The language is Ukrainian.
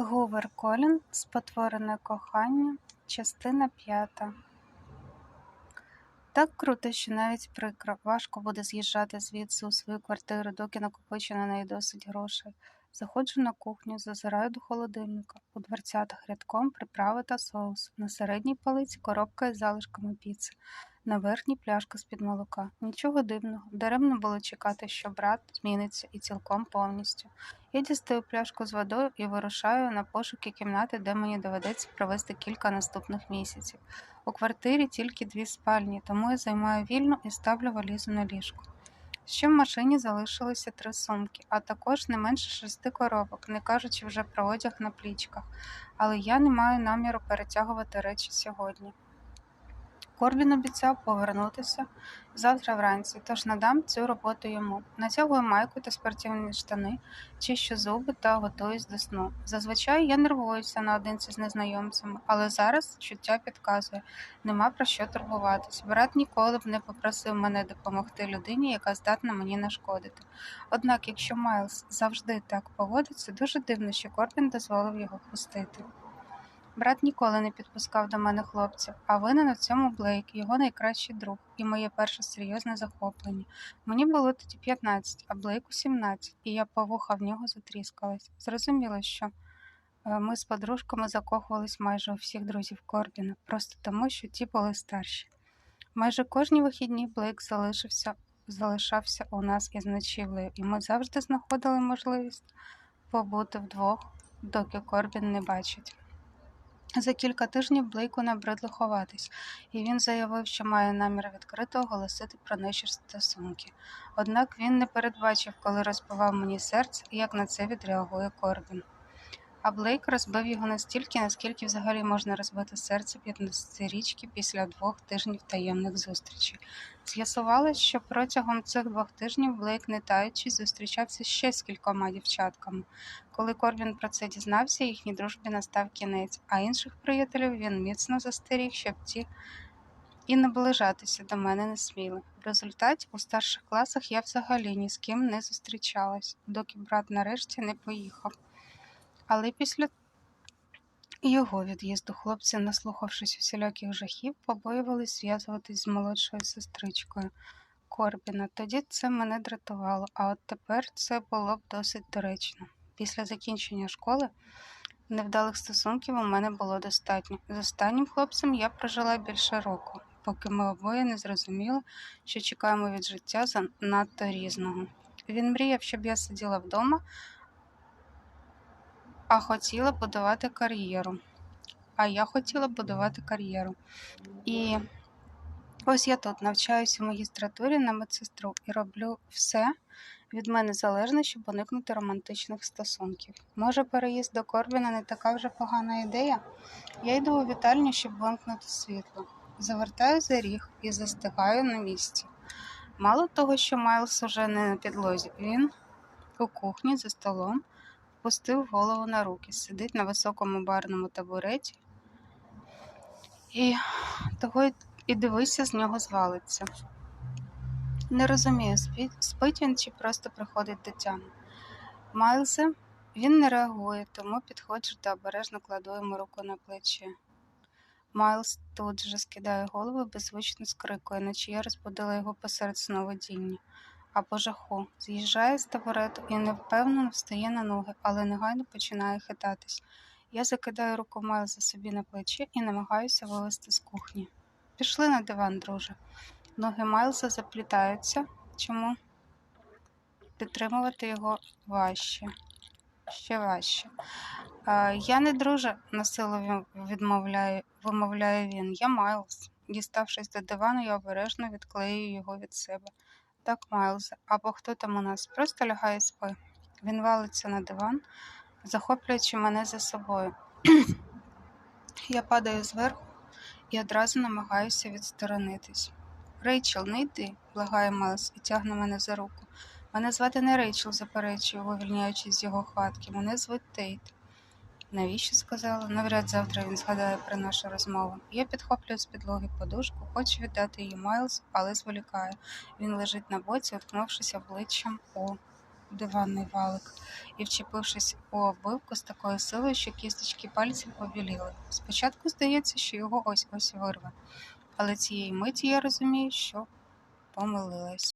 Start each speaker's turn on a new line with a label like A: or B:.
A: Гувер Колін Спотворене кохання, частина п'ята. Так круто, що навіть прикро. Важко буде з'їжджати звідси у свою квартиру, доки накопичу на неї досить грошей. Заходжу на кухню, зазираю до холодильника. У дверцятах рядком приправи та соус. На середній полиці коробка із залишками піци. На верхній пляшка з-під молока. Нічого дивного. Даремно було чекати, що брат зміниться і цілком повністю. Я дістаю пляшку з водою і вирушаю на пошуки кімнати, де мені доведеться провести кілька наступних місяців. У квартирі тільки дві спальні, тому я займаю вільну і ставлю валізу на ліжко. Ще в машині залишилося три сумки, а також не менше шести коробок, не кажучи вже про одяг на плічках. Але я не маю наміру перетягувати речі сьогодні. Корбін обіцяв повернутися завтра вранці, тож надам цю роботу йому. Натягую майку та спортивні штани, чищу зуби та готуюсь до сну. Зазвичай я нервуюся наодинці з незнайомцями, але зараз чуття підказує нема про що турбуватись. Брат ніколи б не попросив мене допомогти людині, яка здатна мені нашкодити. Однак, якщо Майлз завжди так поводиться, дуже дивно, що Корбін дозволив його пустити. Брат ніколи не підпускав до мене хлопців, а винен у цьому Блейк, його найкращий друг, і моє перше серйозне захоплення. Мені було тоді 15, а Блейку 17, і я по вуха в нього затріскалась. Зрозуміло, що е, ми з подружками закохувались майже у всіх друзів Корбіна, просто тому, що ті були старші. Майже кожні вихідні Блейк залишився, залишався у нас із ночівлею, і ми завжди знаходили можливість побути вдвох, доки Корбін не бачить. За кілька тижнів Блейку набридло ховатись, і він заявив, що має намір відкрито оголосити про наші стосунки. Однак він не передбачив, коли розбивав мені серце і як на це відреагує Корбін. А Блейк розбив його настільки, наскільки взагалі можна розбити серце 15-річки після двох тижнів таємних зустрічей. З'ясувалось, що протягом цих двох тижнів Блейк, не таючись, зустрічався ще з кількома дівчатками. Коли Корбін про це дізнався, їхній дружбі настав кінець, а інших приятелів він міцно застеріг, щоб ті і наближатися до мене не сміли. В результаті у старших класах я взагалі ні з ким не зустрічалась, доки брат нарешті не поїхав. Але після його від'їзду хлопці, наслухавшись усіляких жахів, побоювались зв'язуватись з молодшою сестричкою Корбіна. Тоді це мене дратувало, а от тепер це було б досить доречно. Після закінчення школи невдалих стосунків у мене було достатньо. З останнім хлопцем я прожила більше року, поки ми обоє не зрозуміли, що чекаємо від життя занадто різного. Він мріяв, щоб я сиділа вдома а хотіла будувати кар'єру. А я хотіла будувати кар'єру. І ось я тут навчаюся в магістратурі на медсестру і роблю все від мене залежне, щоб уникнути романтичних стосунків. Може, переїзд до Корбіна не така вже погана ідея? Я йду у вітальню, щоб вимкнути світло. Завертаю за ріг і застигаю на місці. Мало того, що Майлз уже не на підлозі, він у кухні за столом опустив голову на руки, сидить на високому барному табуреті і того і дивися, з нього звалиться. Не розумію, спить він чи просто приходить тями. Майлзе він не реагує, тому підходжу та обережно кладу йому руку на плечі. Майлз тут же скидає голову беззвучно скрикує, наче я розбудила його посеред сновидіння або жаху, з'їжджає з табурету і невпевнено встає на ноги, але негайно починає хитатись. Я закидаю руку Майлза собі на плечі і намагаюся вилезти з кухні. Пішли на диван, друже. Ноги Майлза заплітаються. Чому? Підтримувати його важче, ще важче. Я не друже, насилу відмовляє, вимовляє він. Я Майлз. Діставшись до дивану, я обережно відклею його від себе. Так, Майлз, або хто там у нас просто лягає спи. Він валиться на диван, захоплюючи мене за собою. Я падаю зверху і одразу намагаюся відсторонитись. Рейчел, не йди, благає Майлз і тягне мене за руку. Мене звати не Рейчел, заперечує, вивільняючись з його хватки. Мене звуть Тейт. Навіщо сказала? Навряд завтра він згадає про нашу розмову. Я підхоплюю з підлоги подушку, хочу віддати її Майлз, але зволікаю. Він лежить на боці, уткнувшись обличчям у диванний валик і, вчепившись у обивку з такою силою, що кісточки пальців побіліли. Спочатку здається, що його ось ось вирве, але цієї миті я розумію, що помилилась.